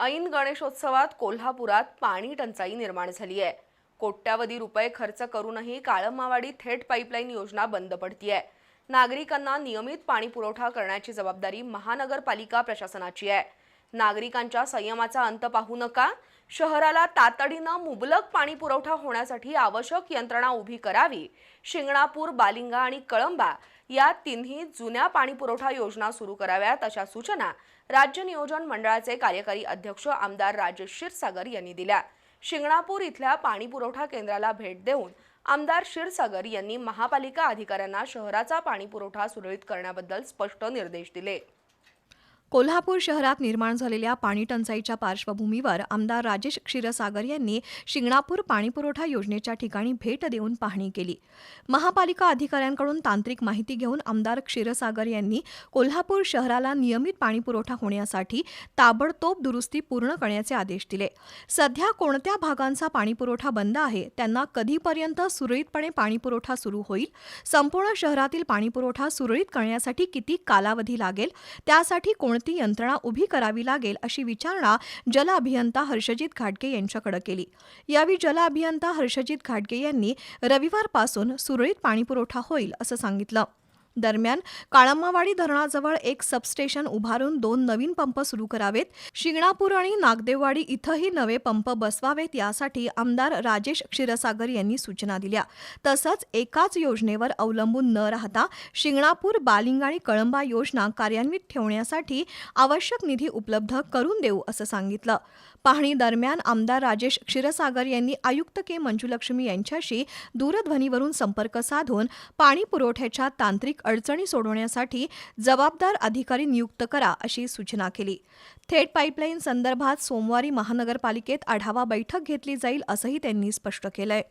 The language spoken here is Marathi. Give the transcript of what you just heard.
ऐन गणेशोत्सवात कोल्हापुरात पाणी टंचाई निर्माण झाली आहे. कोट्यावधी रुपये खर्च करूनही काळमावाडी थेट पाईपलाईन योजना बंद पडतीये. नागरिकांना नियमित पाणी पुरवठा करण्याची जबाबदारी महानगरपालिका प्रशासनाची आहे. नागरिकांच्या संयमाचा अंत पाहू नका. शहराला तातडीनं मुबलक पाणी पुरवठा होण्यासाठी आवश्यक यंत्रणा उभी करावी. शिंगणापूर बालिंगा आणि कळंबा या तिन्ही जुन्या पाणी पुरवठा योजना सुरू कराव्यात अशा सूचना राज्य नियोजन मंडळाचे कार्यकारी अध्यक्ष आमदार राजेश क्षीरसागर यांनी दिल्या. शिंगणापूर इथल्या पाणी पुरवठा केंद्राला भेट देऊन आमदार क्षीरसागर यांनी महापालिका अधिकाऱ्यांना शहराचा पाणी पुरवठा सुरळीत करण्याबद्दल स्पष्ट निर्देश दिले. कोल्हापूर शहरात निर्माण झालेल्या पाणी टंचाईच्या पार्श्वभूमीवर आमदार राजेश क्षीरसागर यांनी शिंगणापूर पाणीपुरवठा योजनेच्या ठिकाणी भेट देऊन पाहणी केली. महापालिका अधिकाऱ्यांकडून तांत्रिक माहिती घेऊन आमदार क्षीरसागर यांनी कोल्हापूर शहराला नियमित पाणीपुरवठा होण्यासाठी ताबडतोब दुरुस्ती पूर्ण करण्याचे आदेश दिले. सध्या कोणत्या भागांचा पाणीपुरवठा बंद आहे त्यांना कधीपर्यंत सुरळीतपणे पाणीपुरवठा सुरू होईल संपूर्ण शहरातील पाणीपुरवठा सुरळीत करण्यासाठी किती कालावधी लागेल त्यासाठी कोण यंत्रणा उभी करावी लागेल अशी विचारणा जल अभियंता हर्षजित घाटगे यांच्याकडे केली. यावेळी जल अभियंता हर्षजित घाटगे यांनी रविवारपासून सुरळीत पाणीपुरवठा होईल असं सांगितलं. दरम्यान काळम्मावाडी धरणाजवळ एक सबस्टेशन उभारून दोन नवीन पंप सुरू करावेत. शिंगणापूर आणि नागदेववाडी इथंही नवे पंप बसवावेत यासाठी आमदार राजेश क्षीरसागर यांनी सूचना दिल्या. तसंच एकाच योजनेवर अवलंबून न राहता शिंगणापूर बालिंग आणि कळंबा योजना कार्यान्वित ठेवण्यासाठी आवश्यक निधी उपलब्ध करून देऊ असं सांगितलं. पाहणी दरम्यान आमदार राजेश क्षीरसागर यांनी आयुक्त के. मंजुलक्ष्मी यांच्याशी दूरध्वनीवरून संपर्क साधून पाणी पुरवठ्याच्या तांत्रिक अडचणी सोडवण्यासाठी जबाबदार अधिकारी नियुक्त करा अशी सूचना केली. थेट पाईपलाईन संदर्भात सोमवारी महानगरपालिकेत आढावा बैठक घेतली जाईल असंही त्यांनी स्पष्ट केलंय.